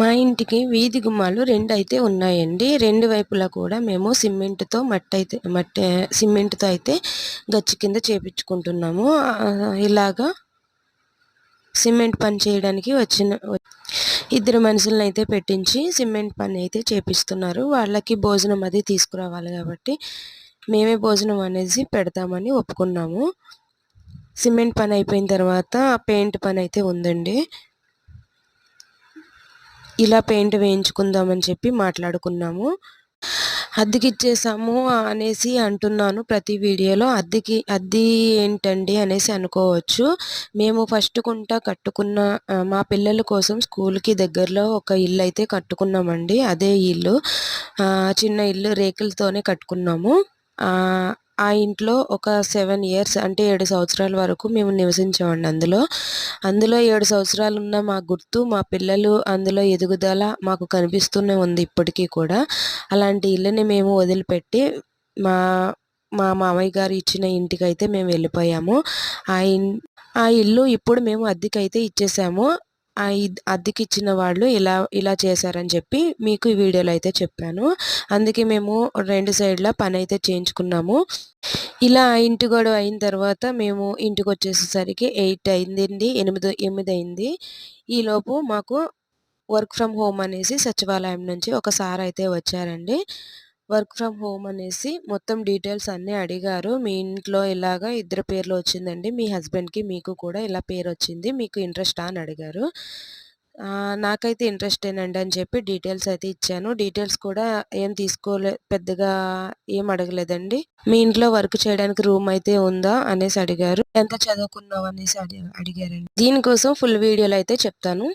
మా ఇంటికి వీధి గుమ్మాలు రెండు అయితే ఉన్నాయండి. రెండు వైపులా కూడా మేము సిమెంట్తో మట్టి అయితే మట్టి సిమెంట్తో అయితే గచ్చి కింద చేపించుకుంటున్నాము. ఇలాగా సిమెంట్ పని చేయడానికి వచ్చిన ఇద్దరు మనుషులను అయితే పెట్టించి సిమెంట్ పని అయితే చేపిస్తున్నారు. వాళ్ళకి భోజనం అది తీసుకురావాలి కాబట్టి మేమే భోజనం అనేది పెడతామని ఒప్పుకున్నాము. సిమెంట్ పని అయిపోయిన తర్వాత పెయింట్ పని అయితే ఉందండి. ఇలా పెయింట్ వేయించుకుందామని చెప్పి మాట్లాడుకున్నాము. అద్దెకి ఇచ్చేసాము అనేసి అంటున్నాను ప్రతి వీడియోలో. అద్దెకి అద్దె ఏంటండి అనేసి అనుకోవచ్చు. మేము ఫస్ట్ కుంట కట్టుకున్న మా పిల్లల కోసం స్కూల్కి దగ్గరలో ఒక ఇల్లు అయితే కట్టుకున్నామండి. అదే ఇల్లు. చిన్న ఇల్లు రేకులతోనే కట్టుకున్నాము. ఆ, ఇంట్లో ఒక సెవెన్ ఇయర్స్ అంటే ఏడు సంవత్సరాల వరకు మేము నివసించామండి అందులో. అందులో ఏడు సంవత్సరాలు ఉన్న మా గుర్తు మా పిల్లలు అందులో ఎదుగుదల మాకు కనిపిస్తూనే ఉంది ఇప్పటికీ కూడా. అలాంటి ఇల్లుని మేము వదిలిపెట్టి మా మా మామయ్య గారు ఇచ్చిన ఇంటికైతే మేము వెళ్ళిపోయాము. ఆ ఇన్ ఆ ఇల్లు ఇప్పుడు మేము అద్దెకైతే ఇచ్చేసాము. ఆ ఇద్- అద్దెకి ఇచ్చిన వాళ్ళు ఇలా ఇలా చేశారని చెప్పి మీకు ఈ వీడియోలో అయితే చెప్పాను. అందుకే మేము రెండు సైడ్ల పని అయితే చేయించుకున్నాము. ఇలా ఇంటి గొడవ అయిన తర్వాత మేము ఇంటికి వచ్చేసేసరికి ఎయిట్ అయిందండి ఎనిమిది ఎనిమిది అయింది ఈలోపు మాకు వర్క్ ఫ్రమ్ హోమ్ అనేసి సచివాలయం నుంచి ఒక సార్ అయితే వచ్చారండి. వర్క్ ఫ్రమ్ హోమ్ అనేసి మొత్తం డీటెయిల్స్ అన్నీ అడిగారు. మీ ఇంట్లో ఇలాగా ఇద్దరు పేర్లు వచ్చిందండి? మీ హస్బెండ్కి మీకు కూడా ఇలా పేరు వచ్చింది. మీకు ఇంట్రెస్టా అని అడిగారు. నాకైతే ఇంట్రెస్ట్ ఏనండి అని చెప్పి డీటెయిల్స్ అయితే ఇచ్చాను. డీటెయిల్స్ కూడా ఏం తీసుకోలే పెద్దగా ఏం అడగలేదండి. మీ ఇంట్లో వర్క్ చేయడానికి రూమ్ అయితే ఉందా అనేసి అడిగారు. ఎంత చదువుకున్నావు అనేసి అడిగారండి. దీనికోసం ఫుల్ వీడియోలు అయితే చెప్తాను.